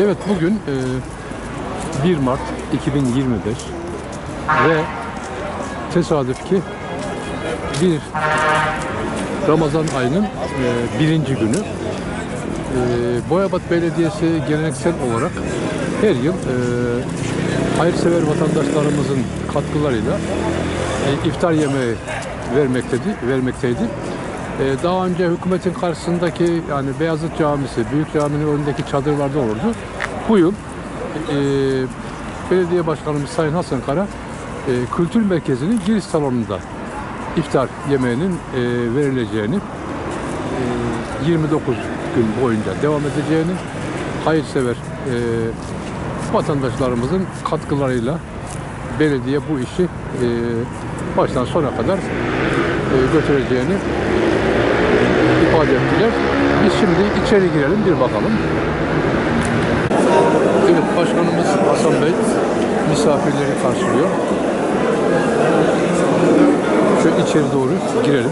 Evet bugün e, 1 Mart 2025 ve tesadüf ki bir Ramazan ayının e, birinci günü. E, Boyabat Belediyesi geleneksel olarak her yıl e, hayırsever vatandaşlarımızın katkılarıyla e, iftar yemeği vermekteydi. vermekteydi. E, daha önce hükümetin karşısındaki yani Beyazıt Camisi, Büyük Cami'nin önündeki çadırlarda olurdu. Bu yıl e, belediye başkanımız Sayın Hasan Kara e, kültür merkezinin giriş salonunda iftar yemeğinin e, verileceğini e, 29 gün boyunca devam edeceğini hayırsever e, vatandaşlarımızın katkılarıyla belediye bu işi e, baştan sona kadar e, götüreceğini ifade ettiler. Biz şimdi içeri girelim bir bakalım. Evet başkanımız Hasan Bey misafirleri karşılıyor. Şöyle içeri doğru girelim.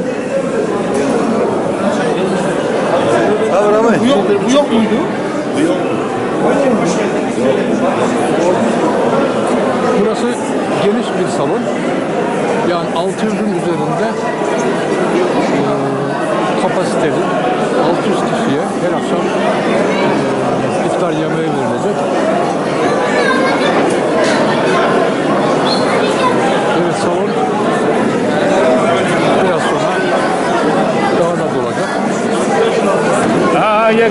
Bu yok, bu yok muydu? Burası geniş bir salon. Yani 600'ün üzerinde e, kapasiteli 600 kişiye her akşam e, iftar yemeği verilecek. Evet salon biraz sonra daha da dolacak. Aa gel.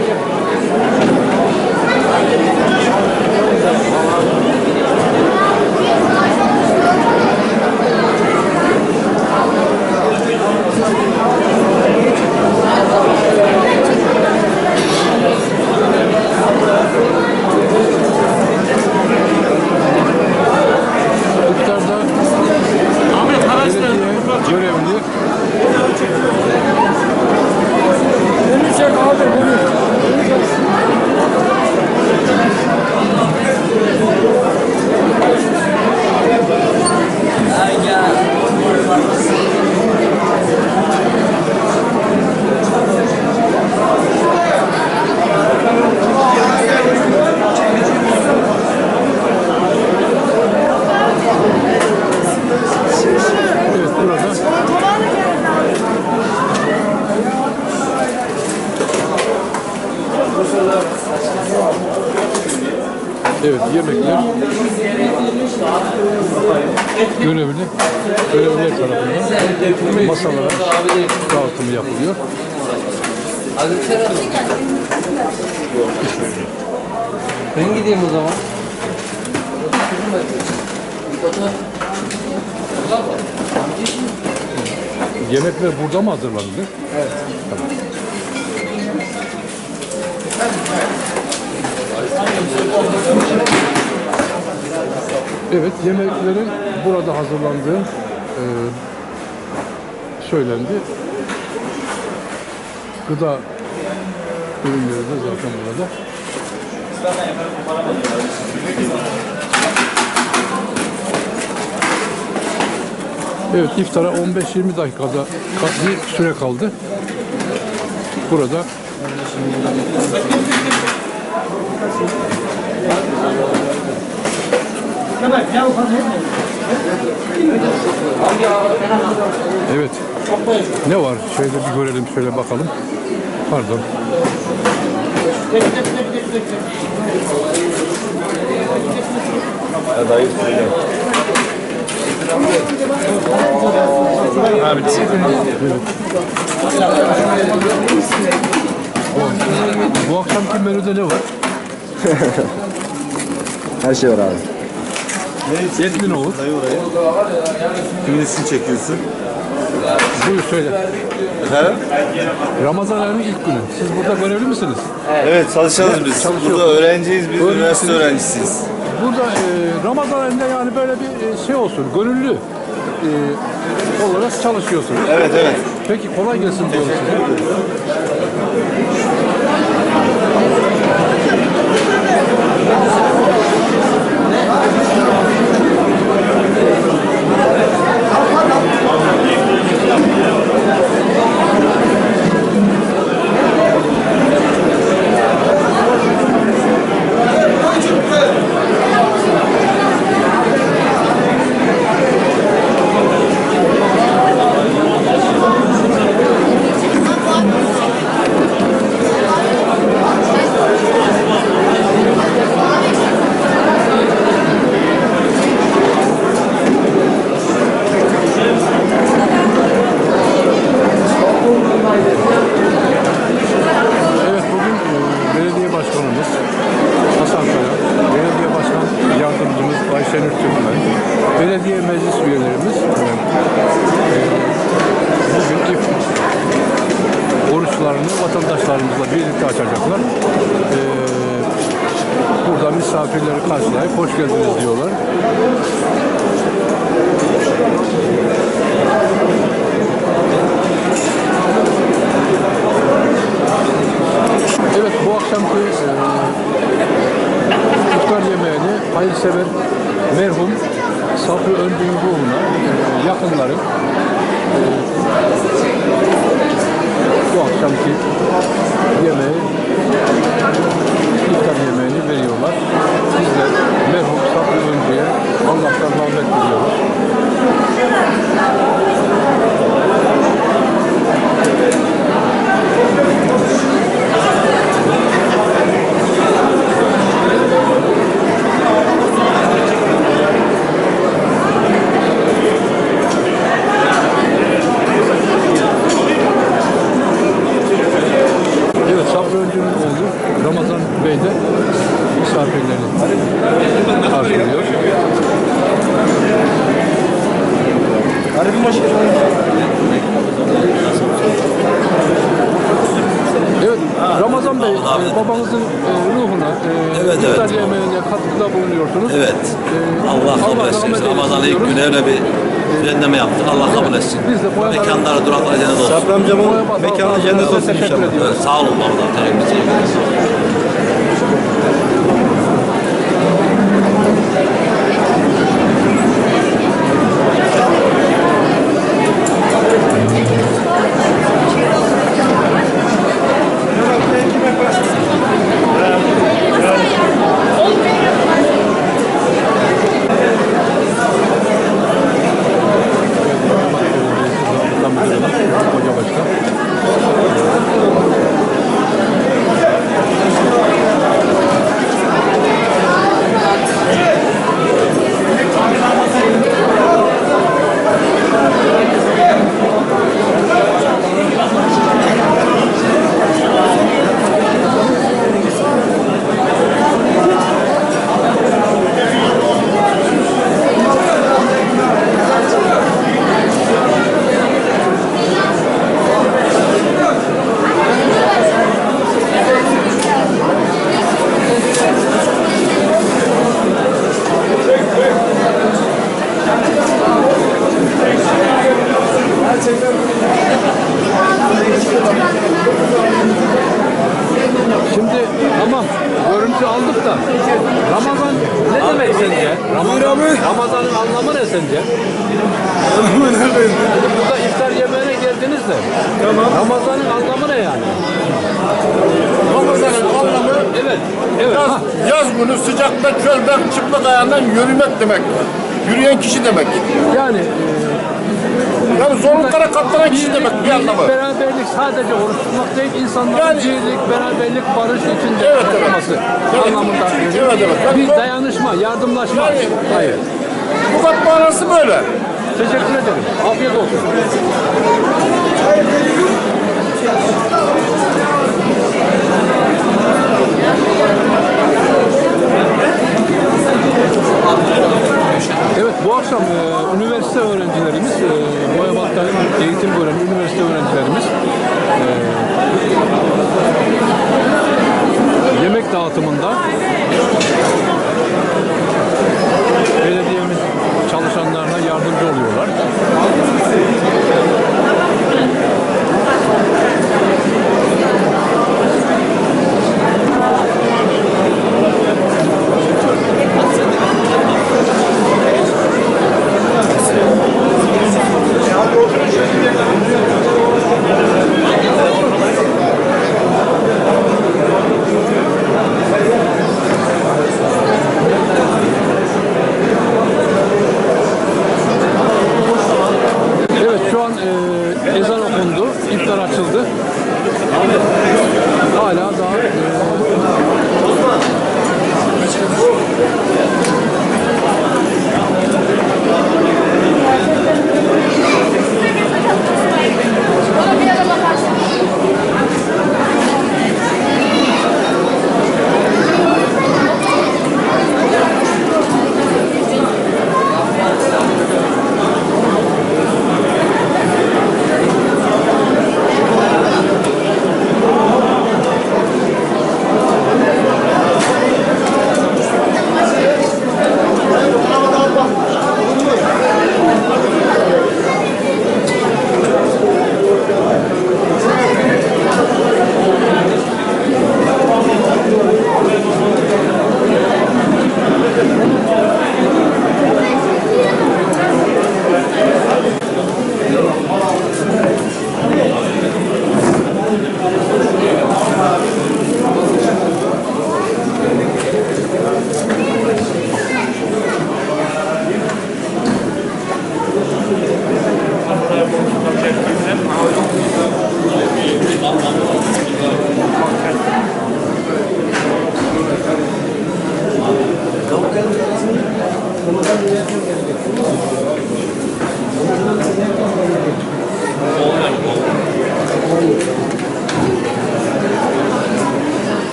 İftarda belediye görevli Evet burada Evet yemekler görevli görevliler tarafından masalara dağıtımı yapılıyor. Ben gideyim o zaman. Yemekler burada mı hazırlandı? Evet, yemeklerin burada hazırlandığı e, söylendi. Gıda ürünleri de zaten burada. Evet, iftara 15-20 dakikada ka- bir süre kaldı. Burada Evet. Ne var? Şöyle bir görelim, şöyle bakalım. Pardon. Abi Bu akşamki menüde ne var? Her şey var abi. Et mi ne olur? Kimisini çekiyorsun? Buyur söyle. Efendim? Ramazan ayının ilk günü. Siz burada görevli misiniz? Evet çalışacağız biz. Burada öğrenciyiz, biz üniversite öğrencisiyiz. Burada e, Ramazan ayında yani böyle bir e, şey olsun, gönüllü e, olarak çalışıyorsunuz. Evet evet. Peki kolay gelsin diyorum size. Diyorlar. Evet bu akşamki e, iftar yemeğini hayırsever merhum Sabri Öndüğün ruhuna e, yakınları e, bu akşamki yemeği iftar yemeğini veriyorlar. Biz de merhum Sabri Öndüğü'ye Allah'tan rahmet diliyoruz. Evet Sabri Öncü'nün oğlu Ramazan Bey de misafirlerini karşılıyor. Garibim hoş Evet Ramazan Bey e, babanızın e, ruhuna e, Evet, iftar evet. yemeğine katkıda bulunuyorsunuz. Evet. Allah kabul etsin. Ramazan'ın ilk günü öyle bir düzenleme yaptık. Allah kabul etsin. Mekanları durakları cennet olsun. Sabri amcamın mekanı cennet olsun inşallah. Evet, sağ olun valla. Teşekkür ederim. Tam müdürümüz, Hoca Başkan. Şimdi tamam görüntü aldık da Ramazan ne demek sence? Ramazan, Ramazan'ın anlamı ne sence? Burada iftar yemeğine geldiniz de Ramazan'ın anlamı ne yani? Ramazan'ın anlamı Evet. Yaz, yaz günü sıcakta çölden çıplak ayağından yürümek demek. Yürüyen kişi demek. Yani e, Yani zorluklara katlanan kişi demek bir anlamı. Beraberlik sadece oruç tutmak değil, insanların Yani- birlik, beraberlik, barış içinde Evet, evet. yaşaması Evet. anlamında. Evet, evet. Yani Bir dayanışma, yardımlaşma. Yani- Hayır. Bu kat manası böyle. Teşekkür ederim. Afiyet olsun. Bu akşam e, üniversite öğrencilerimiz, e, Boyabat'ta eğitim gören üniversite öğrencilerimiz e, yemek dağıtımında